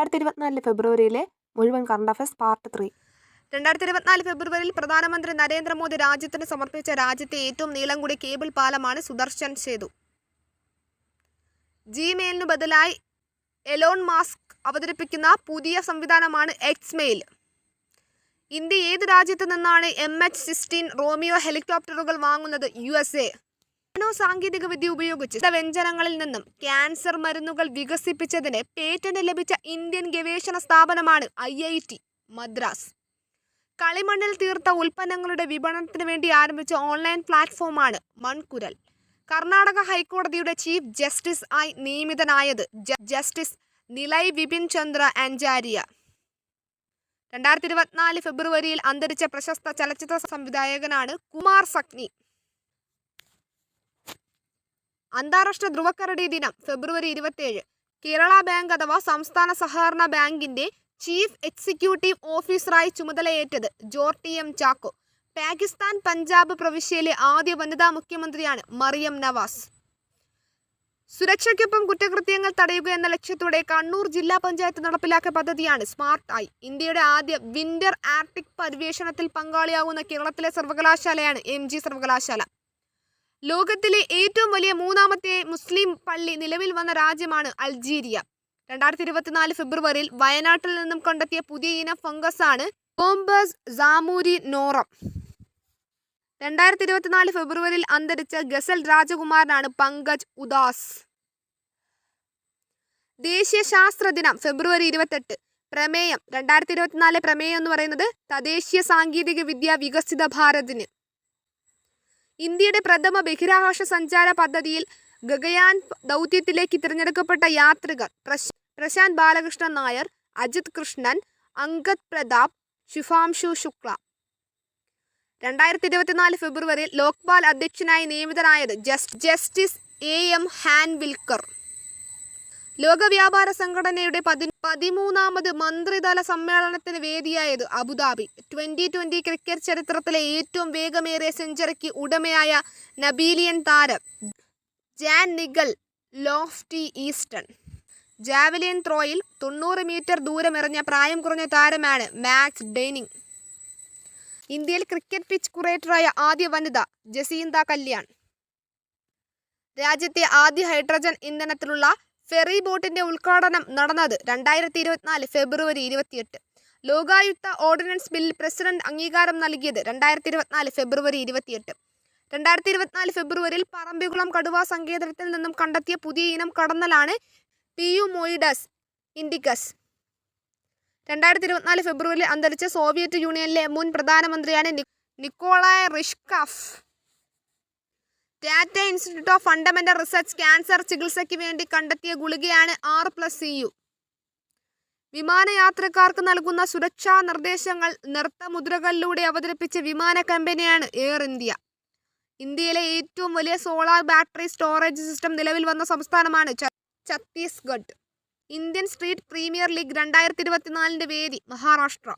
രണ്ടായിരത്തി ഇരുപത്തിനാല് ഫെബ്രുവരിയിലെ മുഴുവൻ കറണ്ട് അഫയേഴ്സ് പാർട്ട് ത്രീ രണ്ടായിരത്തി ഇരുപത്തിനാല് ഫെബ്രുവരിയിൽ പ്രധാനമന്ത്രി നരേന്ദ്രമോദി രാജ്യത്തിന് സമർപ്പിച്ച രാജ്യത്തെ ഏറ്റവും നീളം കൂടിയ കേബിൾ പാലമാണ് സുദർശൻ സേതു. ജിമെയിലിനു ബദലായി എലോൺ മാസ്ക് അവതരിപ്പിക്കുന്ന പുതിയ സംവിധാനമാണ് എക്സ് മെയിൽ ഇന്ത്യ ഏത് രാജ്യത്തു നിന്നാണ് എം എച്ച് സിക്സ്റ്റീൻ റോമിയോ ഹെലികോപ്റ്ററുകൾ വാങ്ങുന്നത്? യു എസ് എ നാനോ സാങ്കേതിക വിദ്യ ഉപയോഗിച്ച് വ്യഞ്ജനങ്ങളിൽ നിന്നും ക്യാൻസർ മരുന്നുകൾ വികസിപ്പിച്ചതിന് പേറ്റന്റ് ലഭിച്ച ഇന്ത്യൻ ഗവേഷണ സ്ഥാപനമാണ് ഐ ഐ ടി മദ്രാസ്. കളിമണ്ണിൽ തീർത്ത ഉൽപ്പന്നങ്ങളുടെ വിപണനത്തിന് വേണ്ടി ആരംഭിച്ച ഓൺലൈൻ പ്ലാറ്റ്ഫോമാണ് മൺകുരൽ. കർണാടക ഹൈക്കോടതിയുടെ ചീഫ് ജസ്റ്റിസ് ആയി നിയമിതനായത് ജസ്റ്റിസ് നിലയ് വിപിൻ ചന്ദ്ര അഞ്ചാരിയ. രണ്ടായിരത്തി ഇരുപത്തിനാല് ഫെബ്രുവരിയിൽ അന്തരിച്ച പ്രശസ്ത ചലച്ചിത്ര സംവിധായകനാണ് കുമാർ സക്നി അന്താരാഷ്ട്ര ധ്രുവക്കരടി ദിനം ഫെബ്രുവരി ഇരുപത്തിയേഴ്. കേരള ബാങ്ക് അഥവാ സംസ്ഥാന സഹകരണ ബാങ്കിന്റെ ചീഫ് എക്സിക്യൂട്ടീവ് ഓഫീസറായി ചുമതലയേറ്റത് ജോർട്ടി എം ചാക്കോ. പാകിസ്ഥാൻ പഞ്ചാബ് പ്രവിശ്യയിലെ ആദ്യ വനിതാ മുഖ്യമന്ത്രിയാണ് മറിയം നവാസ്. സുരക്ഷയ്ക്കൊപ്പം കുറ്റകൃത്യങ്ങൾ തടയുക എന്ന ലക്ഷ്യത്തോടെ കണ്ണൂർ ജില്ലാ പഞ്ചായത്ത് നടപ്പിലാക്കിയ പദ്ധതിയാണ് സ്മാർട്ട് ഐ. ഇന്ത്യയുടെ ആദ്യ വിന്റർ ആർട്ടിക് പര്യവേഷണത്തിൽ പങ്കാളിയാകുന്ന കേരളത്തിലെ സർവകലാശാലയാണ് എം സർവകലാശാല. ലോകത്തിലെ ഏറ്റവും വലിയ മൂന്നാമത്തെ മുസ്ലിം പള്ളി നിലവിൽ വന്ന രാജ്യമാണ് അൾജീരിയ രണ്ടായിരത്തി ഇരുപത്തിനാല് ഫെബ്രുവരിയിൽ വയനാട്ടിൽ നിന്നും കണ്ടെത്തിയ പുതിയ ഇനം ഫംഗസ് ആണ് കോംബസ് സാമൂരി നോറം. രണ്ടായിരത്തി ഇരുപത്തിനാല് ഫെബ്രുവരിയിൽ അന്തരിച്ച ഗസൽ രാജകുമാരനാണ് പങ്കജ് ഉദാസ്. ദേശീയ ശാസ്ത്ര ദിനം ഫെബ്രുവരി ഇരുപത്തെട്ട്. പ്രമേയം രണ്ടായിരത്തി ഇരുപത്തിനാല് പ്രമേയം എന്ന് പറയുന്നത് തദ്ദേശീയ സാങ്കേതിക വിദ്യ വികസിത ഭാരതിന്. ഇന്ത്യയുടെ പ്രഥമ ബഹിരാകാശ സഞ്ചാര പദ്ധതിയിൽ ഗഗയാൻ ദൗത്യത്തിലേക്ക് തിരഞ്ഞെടുക്കപ്പെട്ട യാത്രികർ പ്രശ് പ്രശാന്ത് ബാലകൃഷ്ണൻ നായർ അജിത് കൃഷ്ണൻ അങ്കദ് പ്രതാപ് ശുഭാംശു ശുക്ല. രണ്ടായിരത്തി ഇരുപത്തിനാല് ഫെബ്രുവരിയിൽ ലോക്പാൽ അധ്യക്ഷനായി നിയമിതനായത് just justice A M Khanwilkar. ലോക വ്യാപാര സംഘടനയുടെ പതി പതിമൂന്നാമത് മന്ത്രിതല സമ്മേളനത്തിന് വേദിയായത് Abu Dhabi. Twenty twenty cricket ചരിത്രത്തിലെ ഏറ്റവും വേഗമേറിയ സെഞ്ചുറിക്ക് ഉടമയായ നബീലിയൻ താരം Jan Nicol Loftie Eaton. Javelin ത്രോയിൽ തൊണ്ണൂറ് മീറ്റർ ദൂരം എറിഞ്ഞ പ്രായം കുറഞ്ഞ താരമാണ് മാക്സ് ഡെയ്നിങ്. ഇന്ത്യയിൽ ക്രിക്കറ്റ് പിച്ച് കുറേറ്ററായ ആദ്യ വനിത ജസീന്ത കല്യാൺ. രാജ്യത്തെ ആദ്യ ഹൈഡ്രജൻ ഇന്ധനത്തിലുള്ള ഫെറി ബോട്ടിന്റെ ഉദ്ഘാടനം നടന്നത് രണ്ടായിരത്തി ഇരുപത്തിനാല് ഫെബ്രുവരി ഇരുപത്തിയെട്ട്. ലോകായുക്ത ഓർഡിനൻസ് ബിൽ പ്രസിഡന്റ് അംഗീകാരം നൽകിയത് രണ്ടായിരത്തി ഇരുപത്തിനാല് ഫെബ്രുവരി ഇരുപത്തിയെട്ട്. രണ്ടായിരത്തി ഇരുപത്തിനാല് ഫെബ്രുവരിയിൽ പറമ്പിക്കുളം കടുവ സങ്കേതത്തിൽ നിന്നും കണ്ടെത്തിയ പുതിയ ഇനം കടന്നലാണ് പിയുമോയിഡസ് ഇൻഡിക്കസ് രണ്ടായിരത്തി ഇരുപത്തിനാല് ഫെബ്രുവരിയിൽ അന്തരിച്ച സോവിയറ്റ് യൂണിയനിലെ മുൻ പ്രധാനമന്ത്രിയാണ് Nikolai Ryzhkov. Tata institute of fundamental research cancer ചികിത്സയ്ക്ക് വേണ്ടി കണ്ടെത്തിയ ഗുളികയാണ് ആർ പ്ലസ് സി യു വിമാനയാത്രക്കാർക്ക് നൽകുന്ന സുരക്ഷാ നിർദ്ദേശങ്ങൾ നൃത്തമുദ്രകളിലൂടെ അവതരിപ്പിച്ച വിമാന കമ്പനിയാണ് എയർ ഇന്ത്യ ഇന്ത്യയിലെ ഏറ്റവും വലിയ സോളാർ ബാറ്ററി സ്റ്റോറേജ് സിസ്റ്റം നിലവിൽ വന്ന സംസ്ഥാനമാണ് Chhattisgarh. Indian street premier league രണ്ടായിരത്തി ഇരുപത്തിനാലിന്റെ വേദി മഹാരാഷ്ട്ര.